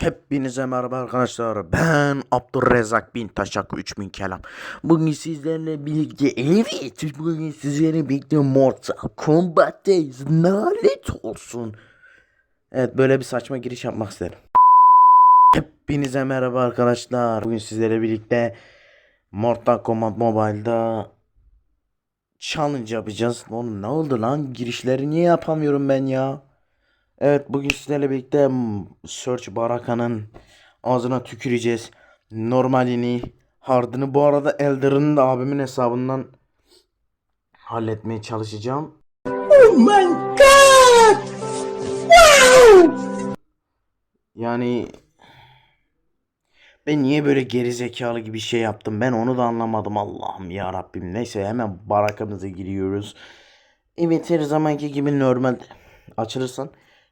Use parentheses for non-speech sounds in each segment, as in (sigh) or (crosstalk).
Hepinize merhaba arkadaşlar. Ben Abdurrezzak bin Taşak 3000 kelam. Bugün sizlerle birlikte evet bugün sizlerle birlikte Mortal Kombat'teyiz. Nalet olsun. Evet böyle bir saçma giriş yapmak istedim. Hepinize merhaba arkadaşlar. Bugün sizlerle birlikte Mortal Kombat Mobile'da challenge yapacağız. Oğlum ne oldu lan? Girişleri niye yapamıyorum ben ya? Evet bugün sizlerle birlikte Search Baraka'nın ağzına tüküreceğiz. Normalini, hardını bu arada Elder'ın da abimin hesabından halletmeye çalışacağım. Oh my god! Yani ben niye böyle geri zekalı gibi şey yaptım ben onu da anlamadım Allah'ım ya Rabbim. Neyse hemen barakamıza giriyoruz. Evet her zamanki gibi normal açılırsan.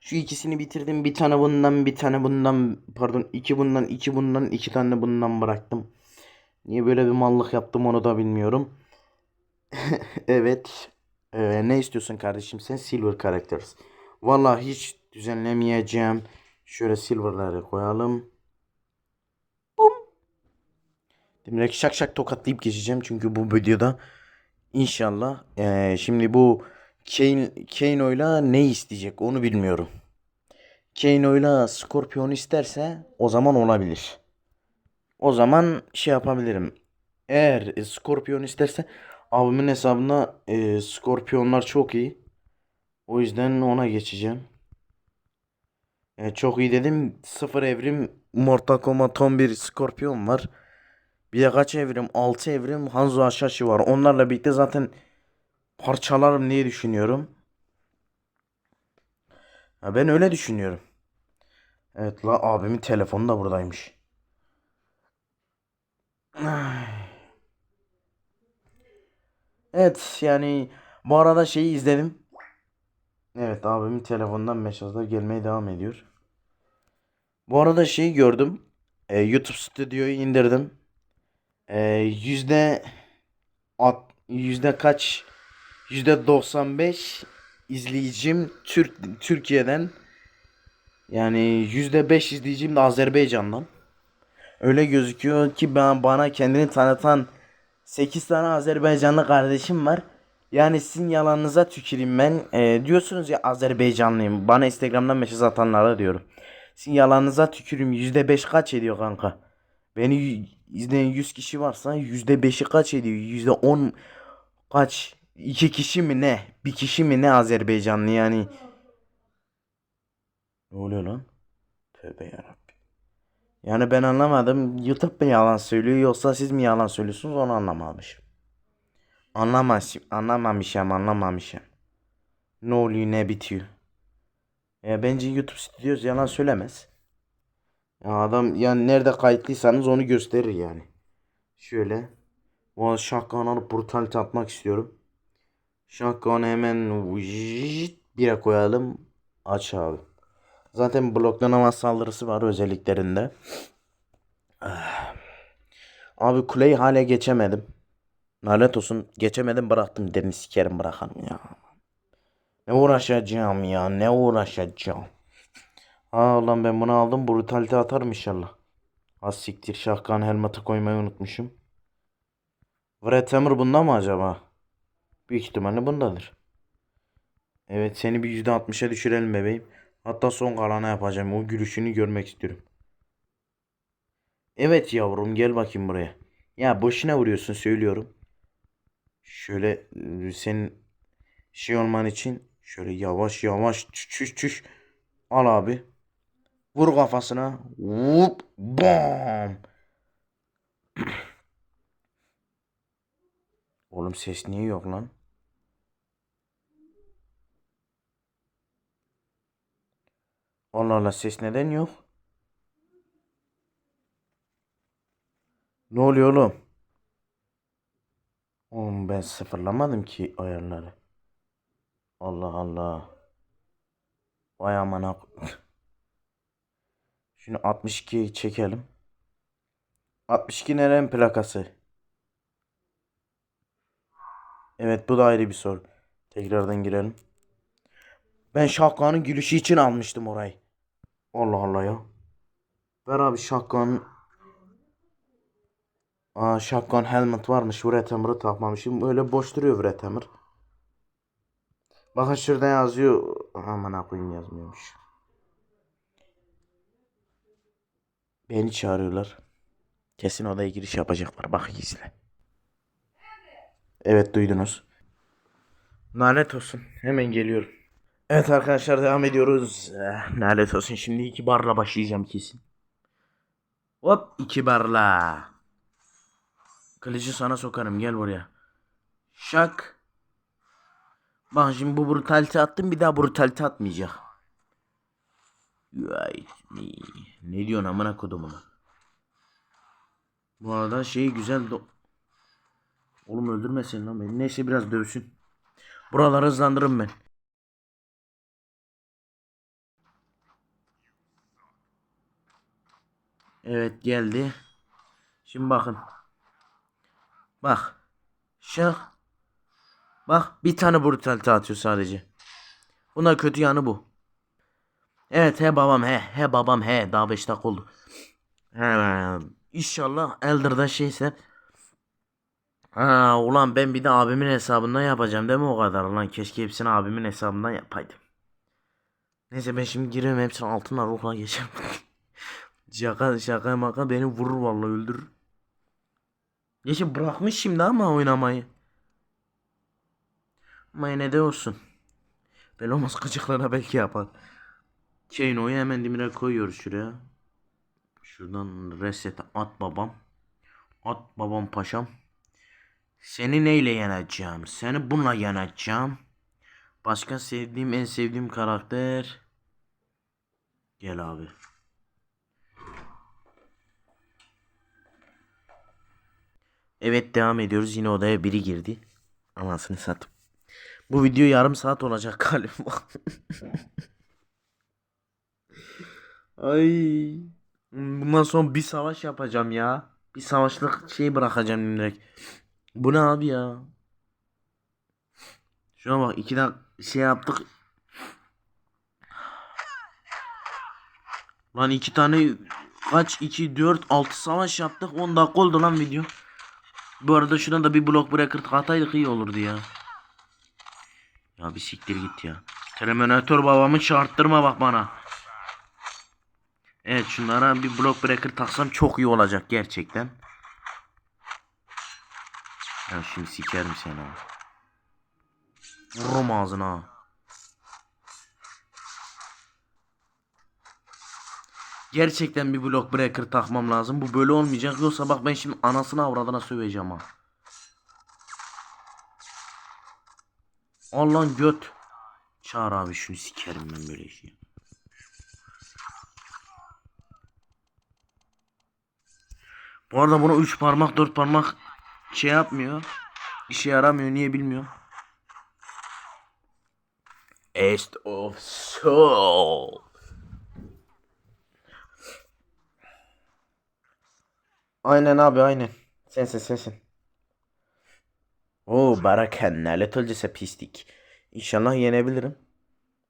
Şu ikisini bitirdim. Bir tane bundan bir tane bundan pardon iki bundan iki bundan iki tane bundan bıraktım. Niye böyle bir mallık yaptım onu da bilmiyorum. (laughs) evet. Ee, ne istiyorsun kardeşim sen? Silver Characters. Vallahi hiç düzenlemeyeceğim. Şöyle silverları koyalım. Bum. Direkt şak şak tokatlayıp geçeceğim çünkü bu videoda inşallah ee, şimdi bu Kane, Kano'yla ne isteyecek onu bilmiyorum. Kano'yla Scorpion isterse o zaman olabilir. O zaman şey yapabilirim. Eğer e, Scorpion isterse abimin hesabına e, Scorpionlar çok iyi. O yüzden ona geçeceğim. E, çok iyi dedim. Sıfır evrim Mortal Kombat 11 Scorpion var. Bir de kaç evrim? 6 evrim Hanzo Haşhashi var. Onlarla birlikte zaten parçalarım diye düşünüyorum. Ha, ben öyle düşünüyorum. Evet la abimin telefonu da buradaymış. Ay. Evet yani bu arada şeyi izledim. Evet abimin telefonundan mesajlar gelmeye devam ediyor. Bu arada şeyi gördüm. Ee, YouTube Studio'yu indirdim. Ee, yüzde at, yüzde kaç 95 izleyicim Türk Türkiye'den yani yüzde 5 izleyicim de Azerbaycan'dan. Öyle gözüküyor ki ben bana kendini tanıtan 8 tane Azerbaycanlı kardeşim var. Yani sizin yalanınıza tüküreyim ben. Ee, diyorsunuz ya Azerbaycanlıyım. Bana Instagram'dan mesaj atanlara diyorum. Sizin yalanınıza tüküreyim. %5 kaç ediyor kanka? Beni izleyen 100 kişi varsa %5'i kaç ediyor? %10 kaç? 2 kişi mi ne? Bir kişi mi ne Azerbaycanlı yani? Ne oluyor lan? Tövbe yarabbim. Yani ben anlamadım. YouTube mu yalan söylüyor yoksa siz mi yalan söylüyorsunuz onu anlamamışım. Anlamamışım, anlamamışım, anlamamışım. Ne oluyor ne bitiyor. Ya bence YouTube Studios yalan söylemez. Ya adam yani nerede kayıtlıysanız onu gösterir yani. Şöyle. Şapkanı alıp brutalite atmak istiyorum. Şapkanı hemen bire koyalım. Aç abi. Zaten bloklanama saldırısı var özelliklerinde. Ah. Abi kuleyi hala geçemedim. Lanet olsun geçemedim bıraktım derini sikerim bırakalım ya. Ne uğraşacağım ya ne uğraşacağım. Aa lan ben bunu aldım brutalite atarım inşallah. Az siktir şahkan helmeti koymayı unutmuşum. Wrethammer bunda mı acaba? Büyük ihtimalle bundadır. Evet seni bir %60'a düşürelim bebeğim. Hatta son kalana yapacağım. O gülüşünü görmek istiyorum. Evet yavrum gel bakayım buraya. Ya boşuna vuruyorsun söylüyorum. Şöyle e, senin şey olman için şöyle yavaş yavaş çüş çüş çüş. Al abi. Vur kafasına. Vup bam. (clears throat) Oğlum ses niye yok lan? Allah Allah ses neden yok? Ne oluyor oğlum? Oğlum ben sıfırlamadım ki ayarları. Allah Allah. Vay amına. (laughs) Şunu 62'yi çekelim. 62 nerenin plakası? Evet bu da ayrı bir soru. Tekrardan girelim. Ben şapkanın gülüşü için almıştım orayı. Allah Allah ya. Ver abi shotgun. Aa shotgun helmet varmış. Wrethemmer'ı takmamışım. Öyle boş duruyor Wrethemmer. Bakın şurada yazıyor. Aman koyayım yazmıyormuş. Beni çağırıyorlar. Kesin odaya giriş yapacaklar. Bak izle. Evet duydunuz. Lanet olsun. Hemen geliyorum. Evet arkadaşlar devam ediyoruz. Eh, lanet olsun. Şimdi iki barla başlayacağım kesin. Hop iki barla. Kılıcı sana sokarım gel buraya. Şak. Bak şimdi bu brutalite attım bir daha brutalite atmayacak. Ne, diyorsun amına kodumuna? Bu arada şey güzel do- Oğlum öldürmesin lan beni. Neyse biraz dövsün. Buraları hızlandırırım ben. Evet geldi. Şimdi bakın. Bak. Şu. Bak bir tane brutalite atıyor sadece. Buna kötü yanı bu. Evet he babam he. He babam he. Daha 5 dakika oldu. He, inşallah Elder'da şeyse. Ha ulan ben bir de abimin hesabından yapacağım değil mi o kadar lan keşke hepsini abimin hesabından yapaydım. Neyse ben şimdi giriyorum hepsini altına ruhla geçeceğim. (laughs) şaka şaka maka beni vurur vallahi öldürür. Geçi bırakmış şimdi ama oynamayı. Ama yine de olsun. Belli olmaz gıcıklarına belki yapar. Keno'yu hemen dimire koyuyoruz şuraya. Şuradan reset at babam. At babam paşam. Seni neyle yeneceğim? Seni bununla yeneceğim. Başka sevdiğim en sevdiğim karakter. Gel abi. Evet devam ediyoruz. Yine odaya biri girdi. Anasını satım. Bu video yarım saat olacak galiba. (laughs) Ay. Bundan sonra bir savaş yapacağım ya. Bir savaşlık şey bırakacağım direkt. Bu ne abi ya? Şuna bak iki dakika şey yaptık. Lan iki tane kaç 2 4 6 savaş yaptık 10 dakika oldu lan video. Bu arada şuradan da bir block breaker ataydık iyi olurdu ya. Ya bir siktir git ya. Terminator babamı çağırttırma bak bana. Evet şunlara bir block breaker taksam çok iyi olacak gerçekten. Ya şimdi sikerim seni ha. Vururum ağzına Gerçekten bir block breaker takmam lazım. Bu böyle olmayacak. Yoksa bak ben şimdi anasını avradına söveceğim ha. Allah'ın göt. Çağır abi şunu sikerim ben böyle şey. Bu arada bunu 3 parmak 4 parmak şey yapmıyor. İşe yaramıyor niye bilmiyorum. Est of Soul. Aynen abi aynen. Sensin sensin. Oo Baraken lanet olcası pislik. İnşallah yenebilirim.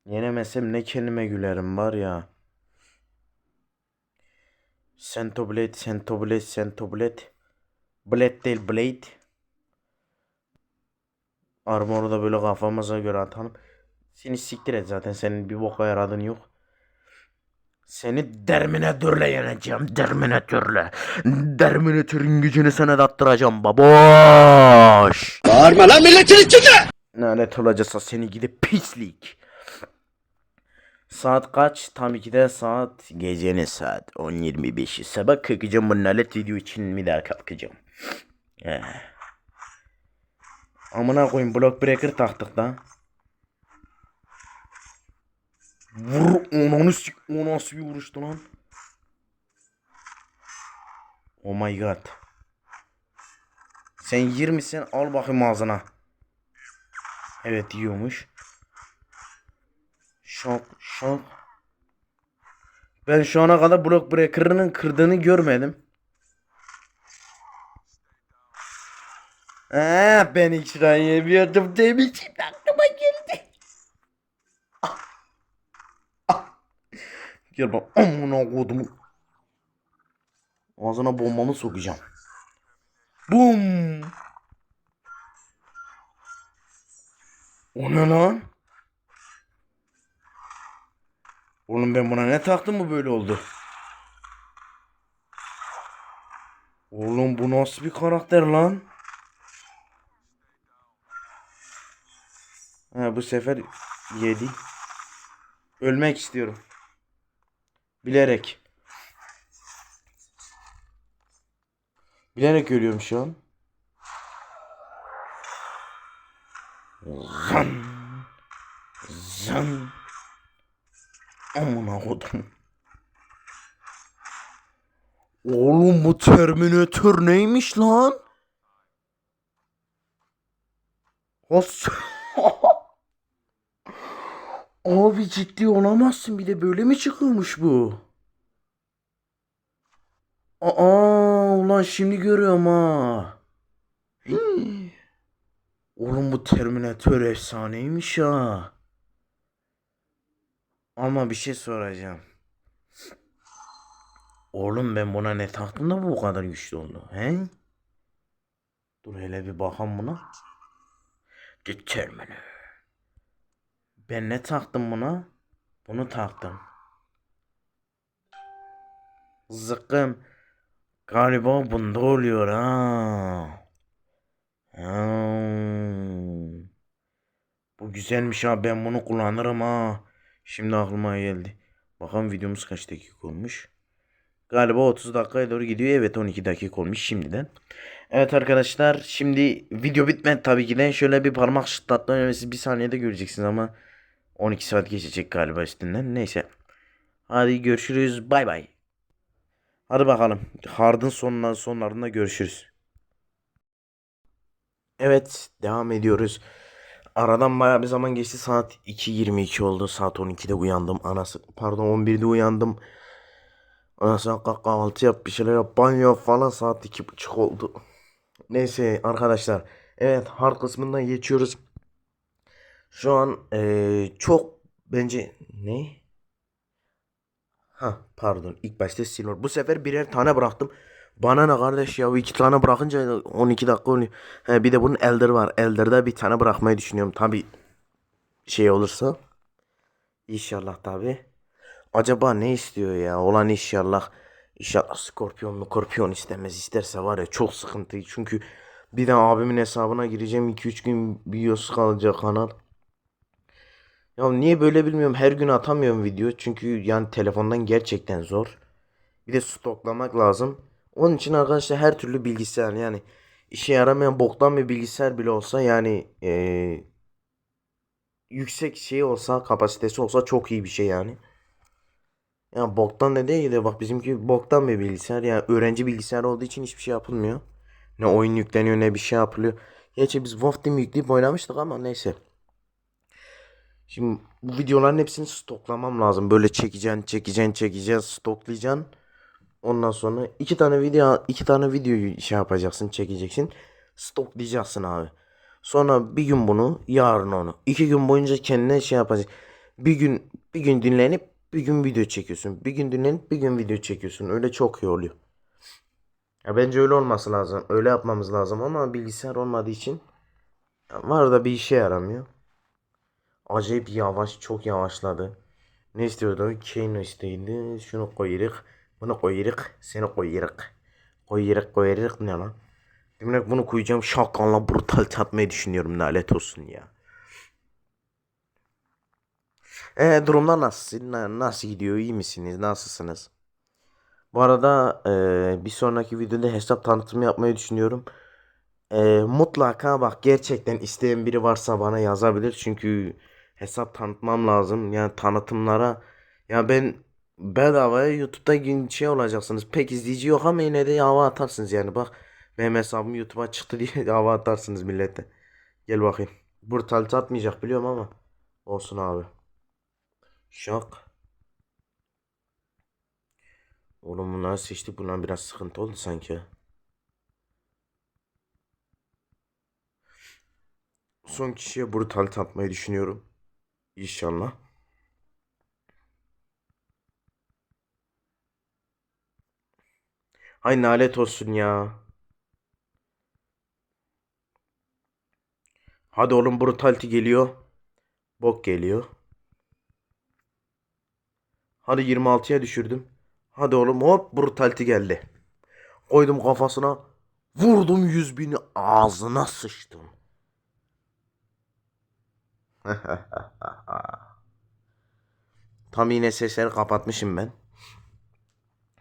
Yenemezsem ne kendime gülerim var ya. Sentoblade, Sentoblade, Sentoblade. Blade değil Blade. Armor'u da böyle kafamıza göre atalım. Seni siktir et zaten senin bir boka yaradığın yok. Seni Derminatörle yeneceğim. Derminatörle. Derminatörün gücünü sana da attıracağım baboş. Bağırma lan milletin içinde! Lanet olacaksa seni gidip pislik. Saat kaç? Tam 2'de saat. Gecenin saat 10.25'i. Sabah kalkacağım bu lanet video için bir daha kalkacağım. Eh. Amına koyayım block breaker taktık da. Vur onu sik o nasıl bir vuruştu lan. Oh my god. Sen 20'sin al bakayım ağzına. Evet yiyormuş. Şok şok. Ben şu ana kadar block breaker'ının kırdığını görmedim. Aa, ben ikram yemiyordum demişim aklıma geldi. Gel bak amına kodum. Ağzına bombamı sokacağım. Bum. O ne lan? Oğlum ben buna ne taktım mı böyle oldu? Oğlum bu nasıl bir karakter lan? Ha bu sefer yedi. Ölmek istiyorum. Bilerek. Bilerek ölüyorum şu an. Zan. Zan. Amına kodum. Oğlum bu Terminator neymiş lan? Has. (laughs) Abi ciddi olamazsın bir de böyle mi çıkıyormuş bu? Aa ulan şimdi görüyorum ha. Hii. Oğlum bu Terminator efsaneymiş ha. Ama bir şey soracağım. Oğlum ben buna ne taktım da bu kadar güçlü oldu? He? Dur hele bir bakalım buna. Determine. Ben ne taktım buna? Bunu taktım. Zıkkım. Galiba bunda oluyor ha. Hmm. Bu güzelmiş ha ben bunu kullanırım ha. Şimdi aklıma geldi. Bakalım videomuz kaç dakika olmuş. Galiba 30 dakikaya doğru gidiyor. Evet 12 dakika olmuş şimdiden. Evet arkadaşlar şimdi video bitmedi tabii ki de. Şöyle bir parmak şıtlatma önemlisi bir saniyede göreceksiniz ama 12 saat geçecek galiba üstünden. Neyse. Hadi görüşürüz. Bay bay. Hadi bakalım. Hard'ın sonuna, sonlarında görüşürüz. Evet devam ediyoruz. Aradan bayağı bir zaman geçti. Saat 2.22 oldu. Saat 12'de uyandım. Anası pardon 11'de uyandım. Anasına kalk kahvaltı yap bir şeyler yap banyo falan saat 2.30 oldu. Neyse arkadaşlar. Evet hard kısmından geçiyoruz. Şu an eee, çok bence ne? Ha pardon ilk başta silver. Bu sefer birer tane bıraktım. Bana ne kardeş ya iki tane bırakınca 12 dakika oluyor. He, bir de bunun Elder var. Elder'da bir tane bırakmayı düşünüyorum. Tabi şey olursa. İnşallah tabi. Acaba ne istiyor ya? Olan inşallah. İnşallah Skorpion mu Skorpion istemez. isterse var ya çok sıkıntı. Çünkü bir de abimin hesabına gireceğim. 2-3 gün videosu kalacak kanal. Ya niye böyle bilmiyorum. Her gün atamıyorum video. Çünkü yani telefondan gerçekten zor. Bir de stoklamak lazım. Onun için arkadaşlar her türlü bilgisayar yani işe yaramayan boktan bir bilgisayar bile olsa yani eee, yüksek şey olsa kapasitesi olsa çok iyi bir şey yani. Ya boktan da değil de bak bizimki boktan bir bilgisayar yani öğrenci bilgisayar olduğu için hiçbir şey yapılmıyor. Ne oyun yükleniyor ne bir şey yapılıyor. Gerçi biz Wolf Team yükleyip oynamıştık ama neyse. Şimdi bu videoların hepsini stoklamam lazım. Böyle çekeceksin, çekeceksin, çekeceksin, stoklayacaksın. Ondan sonra iki tane video iki tane videoyu şey yapacaksın, çekeceksin. Stoklayacaksın abi. Sonra bir gün bunu, yarın onu. iki gün boyunca kendine şey yapacaksın. Bir gün bir gün dinlenip bir gün video çekiyorsun. Bir gün dinlenip bir gün video çekiyorsun. Öyle çok iyi oluyor. Ya bence öyle olması lazım. Öyle yapmamız lazım ama bilgisayar olmadığı için var da bir işe yaramıyor. Acayip yavaş, çok yavaşladı. Ne istiyordu? Kano istedi. Şunu koyarık. Bunu koyarık. Seni koyarık. Koyarık koyarık ne lan? Demek bunu koyacağım. Şakanla brutal atmayı düşünüyorum. Lanet olsun ya. E durumlar nasıl? Na- Nasıl gidiyor? İyi misiniz? Nasılsınız? Bu arada e, bir sonraki videoda hesap tanıtımı yapmayı düşünüyorum. E, mutlaka bak gerçekten isteyen biri varsa bana yazabilir. Çünkü hesap tanıtmam lazım. Yani tanıtımlara ya ben bedavaya YouTube'da gün şey olacaksınız. Pek izleyici yok ama yine de hava atarsınız yani. Bak benim hesabım YouTube'a çıktı diye (laughs) hava atarsınız millete. Gel bakayım. Brutalite atmayacak biliyorum ama olsun abi. Şak. Oğlum bunları seçtik. Bunlar biraz sıkıntı oldu sanki. Son kişiye brutalite atmayı düşünüyorum. İnşallah. Hay nalet olsun ya. Hadi oğlum brutality geliyor. Bok geliyor. Hadi 26'ya düşürdüm. Hadi oğlum hop brutality geldi. Koydum kafasına. Vurdum 100 bini ağzına sıçtım. (laughs) Tam yine sesleri kapatmışım ben.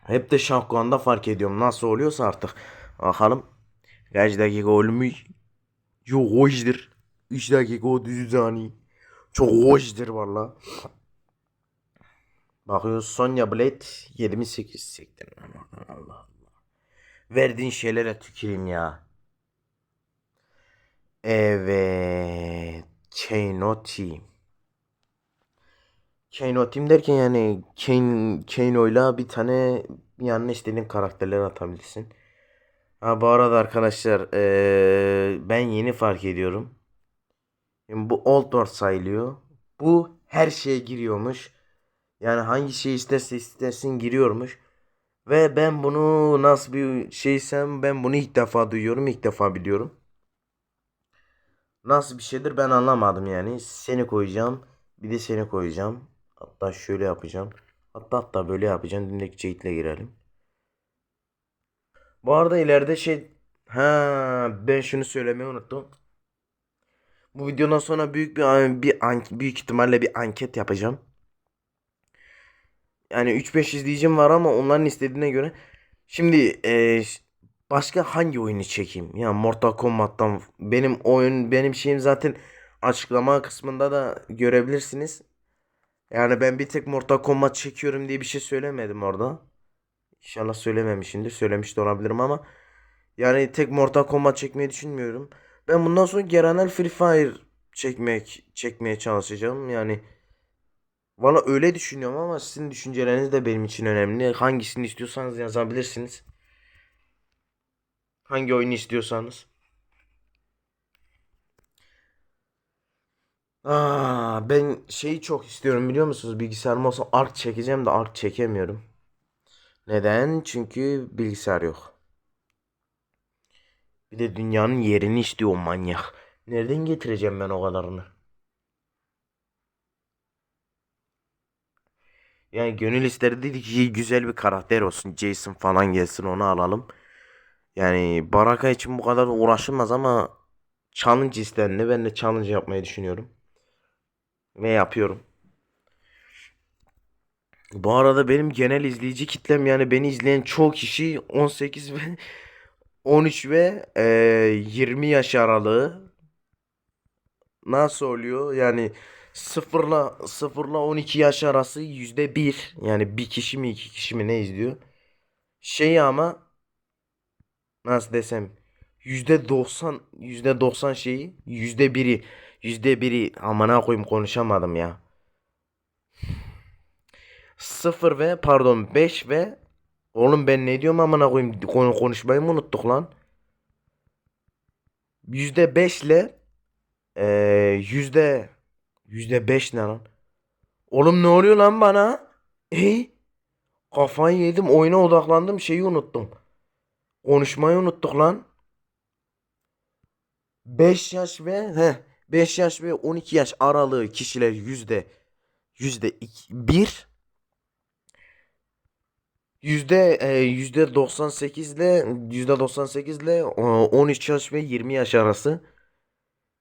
Hep de şapkanda fark ediyorum. Nasıl oluyorsa artık. Bakalım. Kaç dakika olmuş? Çok hoşdur. 3 dakika 30 saniye. Çok hoşdur valla. Bakıyoruz Sonya Blade 78 sektin. Allah Allah. Verdiğin şeylere tüküreyim ya. Evet. Kano Kano Team derken yani Kane, Kano'yla bir tane yanına istediğin karakterler atabilirsin. Ha bu arada arkadaşlar eee, ben yeni fark ediyorum. Yani bu Old World sayılıyor. Bu her şeye giriyormuş. Yani hangi şey isterse istersin giriyormuş. Ve ben bunu nasıl bir şeysem ben bunu ilk defa duyuyorum, ilk defa biliyorum. Nasıl bir şeydir ben anlamadım yani. Seni koyacağım. Bir de seni koyacağım. Hatta şöyle yapacağım. Hatta hatta böyle yapacağım. Dimdik Jade'le girelim. Bu arada ileride şey ha ben şunu söylemeyi unuttum. Bu videodan sonra büyük bir bir an- büyük ihtimalle bir anket yapacağım. Yani 3-5 izleyicim var ama onların istediğine göre. Şimdi e, başka hangi oyunu çekeyim? Ya Mortal Kombat'tan benim oyun benim şeyim zaten açıklama kısmında da görebilirsiniz. Yani ben bir tek Mortal Kombat çekiyorum diye bir şey söylemedim orada. İnşallah söylememişimdir. Söylemiş de olabilirim ama yani tek Mortal Kombat çekmeyi düşünmüyorum. Ben bundan sonra genel Free Fire çekmek çekmeye çalışacağım. Yani Valla öyle düşünüyorum ama sizin düşünceleriniz de benim için önemli. Hangisini istiyorsanız yazabilirsiniz. Hangi oyunu istiyorsanız. Aa, ben şeyi çok istiyorum biliyor musunuz? Bilgisayarım olsa Ark çekeceğim de Ark çekemiyorum. Neden? Çünkü bilgisayar yok. Bir de dünyanın yerini istiyor manyak. Nereden getireceğim ben o kadarını? Yani gönül isterdi dedi ki güzel bir karakter olsun. Jason falan gelsin onu alalım. Yani Baraka için bu kadar uğraşılmaz ama challenge istendi. Ben de challenge yapmayı düşünüyorum. Ve yapıyorum. Bu arada benim genel izleyici kitlem yani beni izleyen çoğu kişi 18 ve (laughs) 13 ve eee, 20 yaş aralığı. Nasıl oluyor? Yani sıfırla sıfırla 12 yaş arası yüzde bir. Yani bir kişi mi iki kişi mi ne izliyor? Şey ama nasıl desem yüzde 90 yüzde 90 şeyi yüzde biri yüzde biri amına koyayım konuşamadım ya. Sıfır ve pardon 5 ve oğlum ben ne diyorum amına koyayım konu konuşmayı mı unuttuk lan? Yüzde 5 ile yüzde yüzde 5 ne lan? Oğlum ne oluyor lan bana? E? Kafayı yedim oyuna odaklandım şeyi unuttum. Konuşmayı unuttuk lan. 5 yaş ve he 5 yaş ve 12 yaş aralığı kişiler yüzde yüzde 1 yüzde e, yüzde 98 ile yüzde 98 ile e, 13 yaş ve 20 yaş arası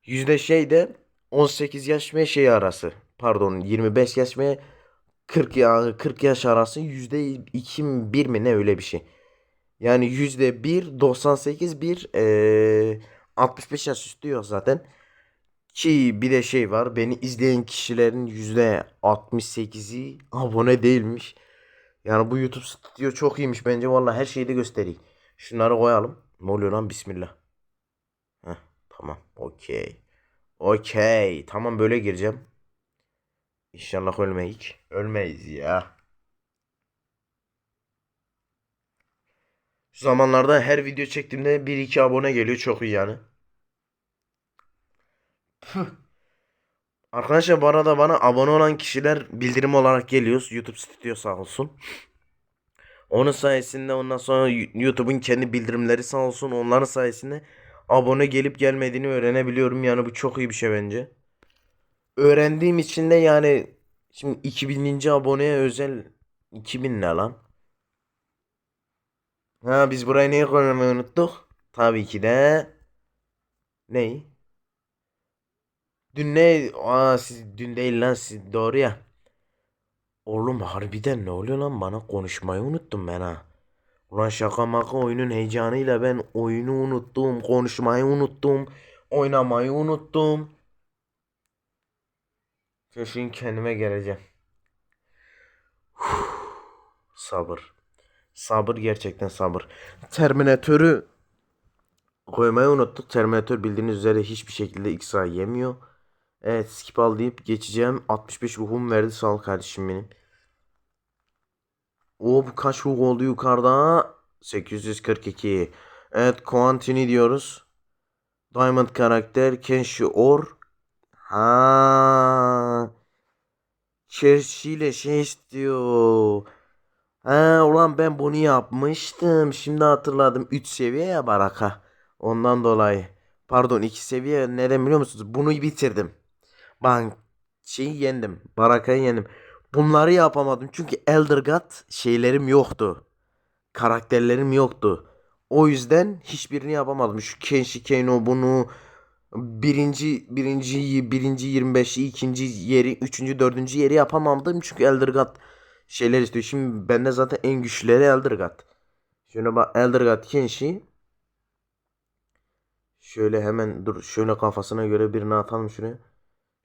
yüzde şey de 18 yaş ve şey arası pardon 25 yaş ve 40 ya 40 yaş arası yüzde 2 mi 1 mi ne öyle bir şey. Yani yüzde 1 98 1 eee 65 yaş üstü yok zaten. Ki bir de şey var. Beni izleyen kişilerin yüzde 68'i abone değilmiş. Yani bu YouTube stüdyo çok iyiymiş bence. Vallahi her şeyi de göstereyim. Şunları koyalım. Ne oluyor lan? Bismillah. Heh, tamam. Okey. Okey. Tamam böyle gireceğim. İnşallah ölmeyik. Ölmeyiz ya. Şu zamanlarda her video çektiğimde 1-2 abone geliyor. Çok iyi yani. (laughs) Arkadaşlar bu arada bana abone olan kişiler bildirim olarak geliyor. YouTube Stüdyo sağ olsun. Onun sayesinde ondan sonra YouTube'un kendi bildirimleri sağ olsun onların sayesinde abone gelip gelmediğini öğrenebiliyorum. Yani bu çok iyi bir şey bence. Öğrendiğim için de yani şimdi 2000. aboneye özel 2000 ne lan? Ha biz burayı neye koymayı unuttuk? Tabii ki de ney? Dün ne? Aa siz dün değil lan siz doğru ya. Oğlum harbiden ne oluyor lan bana konuşmayı unuttum ben ha. Ulan şaka maka oyunun heyecanıyla ben oyunu unuttum, konuşmayı unuttum, oynamayı unuttum. Kesin kendime geleceğim. Sabır. Sabır gerçekten sabır. Terminatörü koymayı unuttuk. Terminator bildiğiniz üzere hiçbir şekilde X yemiyor. Evet skip al deyip geçeceğim. 65 ruhum verdi sağ ol kardeşim benim. O bu kaç ruh oldu yukarıda? 842. Evet continue diyoruz. Diamond karakter Kenshi Or. Ha. Churchill ile şey istiyor. Ha ulan ben bunu yapmıştım. Şimdi hatırladım. 3 seviye ya baraka. Ondan dolayı. Pardon 2 seviye neden biliyor musunuz? Bunu bitirdim. Ben şeyi yendim. Barakayı yendim. Bunları yapamadım çünkü Elder God şeylerim yoktu. Karakterlerim yoktu. O yüzden hiçbirini yapamadım. Şu Kenshi Kano bunu birinci birinci birinci 25'i ikinci yeri üçüncü dördüncü yeri yapamadım çünkü Elder God şeyler istiyor. Şimdi bende zaten en güçlüleri Elder God. Şöyle bak Elder God Kenshi Şöyle hemen dur şöyle kafasına göre birini atalım şuraya.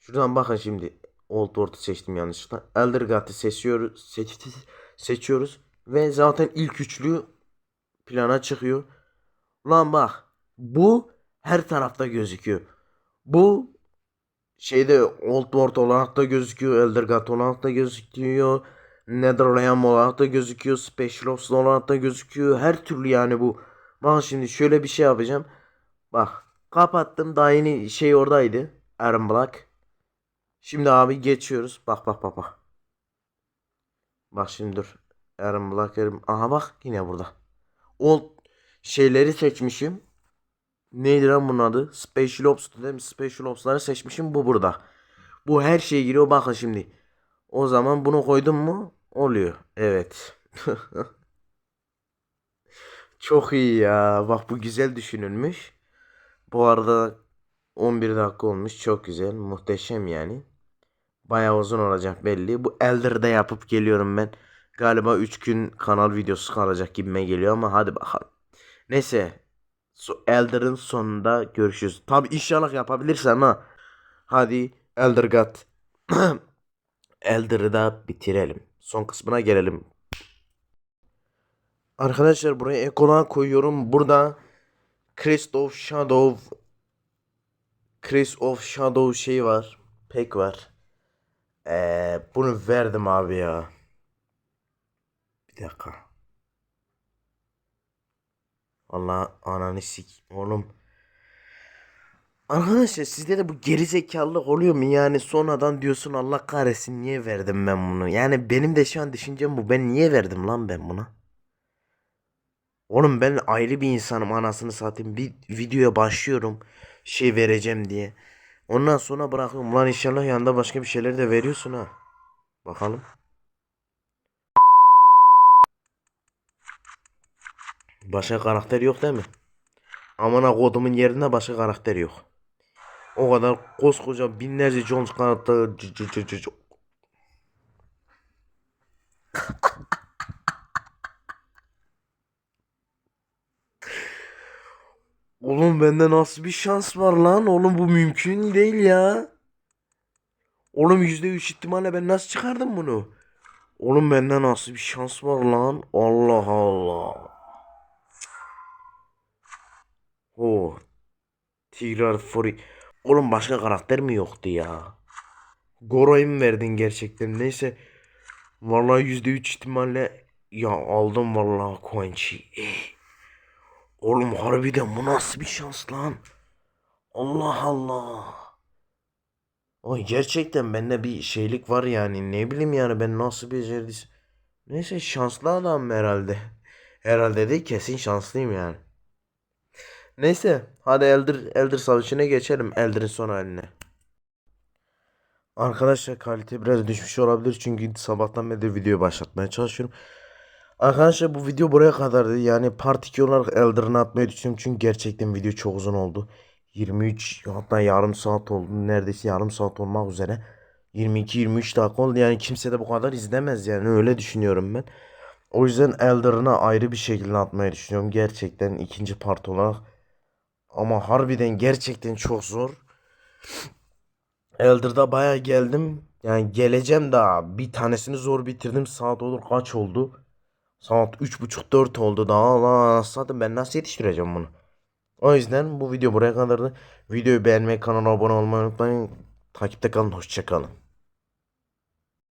Şuradan bakın şimdi. Old seçtim yanlışlıkla. Elder God'ı seçiyoruz, seç, seçiyoruz. Ve zaten ilk üçlü plana çıkıyor. Lan bak. Bu her tarafta gözüküyor. Bu şeyde Old World olarak da gözüküyor. Elder God olarak da gözüküyor. Netherrealm olarak da gözüküyor. Special Ops olarak da gözüküyor. Her türlü yani bu. Bak şimdi şöyle bir şey yapacağım. Bak kapattım daha yeni şey oradaydı. Aaron Black. Şimdi abi geçiyoruz. Bak bak bak bak. Bak şimdi dur. Aaron Black. Aaron- Aha bak yine burada. O şeyleri seçmişim. Neydi lan bunun adı? Special Ops değil mi? Special Ops'ları seçmişim. Bu burada. Bu her şeye giriyor. Bakın şimdi. O zaman bunu koydum mu? Oluyor. Evet. (laughs) Çok iyi ya. Bak bu güzel düşünülmüş. Bu arada 11 dakika olmuş. Çok güzel. Muhteşem yani. Bayağı uzun olacak belli. Bu Elder'da yapıp geliyorum ben. Galiba 3 gün kanal videosu kalacak gibime geliyor ama hadi bakalım. Neyse. Elder'ın sonunda görüşürüz. Tabi inşallah yapabilirsem ha. Hadi Elder God. (clears throat) Elder'ı da bitirelim. Son kısmına gelelim. Arkadaşlar buraya ek olarak koyuyorum. Burada Crest of Shadow Crest of Shadow şey var. Pek var. Ee, bunu verdim abi ya. Bir dakika. Allah ananı sik oğlum. Arkadaşlar sizde de bu gerizekalılık oluyor mu yani sonradan diyorsun Allah kahretsin niye verdim ben bunu. Yani benim de şu an düşüncem bu ben niye verdim lan ben buna. Oğlum ben ayrı bir insanım anasını satayım bir videoya başlıyorum şey vereceğim diye. Ondan sonra bırakıyorum lan inşallah yanında başka bir şeyler de veriyorsun ha. Bakalım. Başka karakter yok değil mi? Amına kodumun yerinde başka karakter yok. O kadar koskoca binlerce Jones karakteri Oğlum bende nasıl bir şans var lan? Oğlum bu mümkün değil ya. Oğlum %3 ihtimalle ben nasıl çıkardım bunu? Oğlum bende nasıl bir şans var lan? Allah Allah. Oh. Tigrar Fury. Oğlum başka karakter mi yoktu ya? Goro'yu mu verdin gerçekten? Neyse. Vallahi %3 ihtimalle ya aldım vallahi Quench'i. Eh. Oğlum harbiden bu nasıl bir şans lan? Allah Allah. Ay gerçekten bende bir şeylik var yani. Ne bileyim yani ben nasıl becerdiysem. Neyse şanslı adam herhalde. Herhalde değil kesin şanslıyım yani. Neyse hadi Elder, Elder Savaşı'na geçelim. Elder'in son haline. Arkadaşlar kalite biraz düşmüş olabilir çünkü sabahtan beri video başlatmaya çalışıyorum. Arkadaşlar bu video buraya kadardı. Yani part 2 olarak Elder'ını atmayı düşünüyorum çünkü gerçekten video çok uzun oldu. 23 hatta yarım saat oldu. Neredeyse yarım saat olmak üzere. 22-23 dakika oldu. Yani kimse de bu kadar izlemez yani öyle düşünüyorum ben. O yüzden Elder'ına ayrı bir şekilde atmayı düşünüyorum. Gerçekten ikinci part olarak. Ama harbiden gerçekten çok zor. Elder'da baya geldim. Yani geleceğim daha. Bir tanesini zor bitirdim. Saat olur kaç oldu? Saat 3.30-4 oldu daha. Allah zaten ben nasıl yetiştireceğim bunu? O yüzden bu video buraya kadardı. Videoyu beğenmeyi, kanala abone olmayı unutmayın. Takipte kalın. Hoşçakalın.